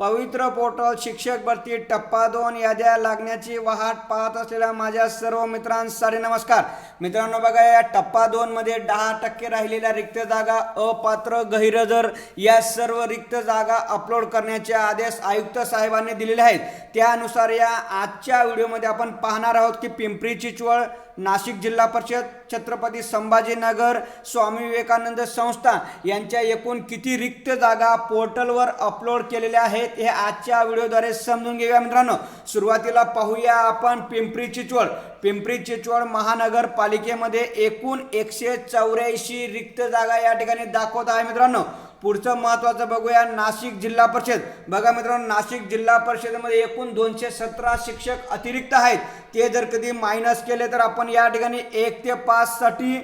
पवित्र पोर्टल शिक्षक भरती टप्पा दोन याद्या लागण्याची वाहट पाहत असलेल्या माझ्या सर्व मित्रांसाठी नमस्कार. मित्रांनो बघा या टप्पा दोनमध्ये दहा टक्के राहिलेल्या रिक्त जागा अपात्र गैरहजर या सर्व रिक्त जागा अपलोड करण्याचे आदेश आयुक्त साहेबांनी दिलेले आहेत. त्यानुसार या आजच्या व्हिडिओमध्ये आपण पाहणार आहोत की पिंपरी चिंचवड नाशिक जिल्हा परिषद छत्रपती संभाजीनगर स्वामी विवेकानंद संस्था यांच्या एकूण किती रिक्त जागा पोर्टलवर अपलोड केलेल्या आहेत हे आजच्या व्हिडिओद्वारे समजून घेऊया मित्रांनो. सुरुवातीला पाहूया आपण पिंपरी चिंचवड. पिंपरी चिंचवड महानगरपालिकेमध्ये एकूण एकशे चौऱ्याऐंशी रिक्त जागा या ठिकाणी दाखवत आहे मित्रांनो. पुढचं महत्त्वाचं बघूया नाशिक जिल्हा परिषद. बघा मित्रांनो नाशिक जिल्हा परिषदेमध्ये एकूण दोनशे सतरा शिक्षक अतिरिक्त आहेत. ते जर कधी मायनस केले तर आपण या ठिकाणी एक ते पाचसाठी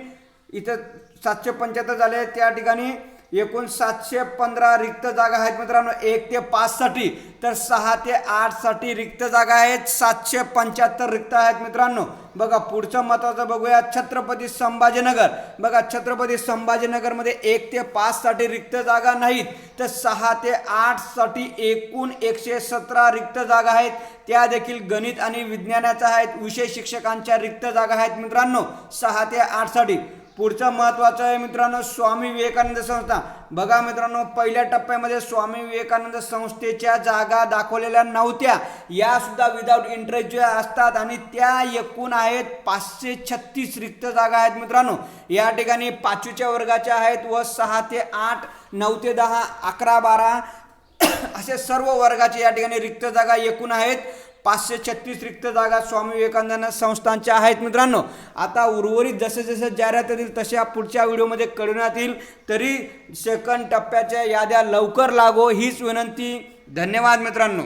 इथं सातशे पंच्याहत्तर झाले. त्या ठिकाणी एकूण सातशे पंधरा रिक्त जागा आहेत मित्रांनो. एक ते पाचसाठी तर सहा ते आठसाठी रिक्त जागा आहेत. सातशे पंच्याहत्तर रिक्त आहेत मित्रांनो. बघा पुढचं महत्त्वाचं बघूया. छत्रपती संभाजीनगर. बघा छत्रपती संभाजीनगरमध्ये एक ते पाचसाठी रिक्त जागा नाहीत. तर सहा ते आठसाठी एकूण एकशे सतरा रिक्त जागा आहेत. त्या देखील गणित आणि विज्ञानाच्या आहेत. विषय शिक्षकांच्या रिक्त जागा आहेत मित्रांनो. सहा ते आठसाठी. पुढचं महत्त्वाचं आहे मित्रांनो स्वामी विवेकानंद संस्था. बघा मित्रांनो पहिल्या टप्प्यामध्ये स्वामी विवेकानंद संस्थेच्या जागा दाखवलेल्या नव्हत्या. या सुद्धा विदाऊट इंटरेस्ट असतात आणि त्या एकूण आहेत पाचशे छत्तीस रिक्त जागा आहेत मित्रांनो. या ठिकाणी पाचवीच्या वर्गाच्या आहेत व सहा ते आठ नऊ ते दहा अकरा बारा असे सर्व वर्गाचे या ठिकाणी रिक्त जागा एकूण आहेत. पाचशे छत्तीस रिक्त जागा स्वामी विवेकानंद संस्थांच्या आहेत मित्रांनो. आता उर्वरित जसे जसे जाहिरात येतील तशा पुढच्या व्हिडिओमध्ये कळवण्यात येईल तरी सेकंड टप्प्याच्या याद्या लवकर लागो हीच विनंती. धन्यवाद मित्रांनो.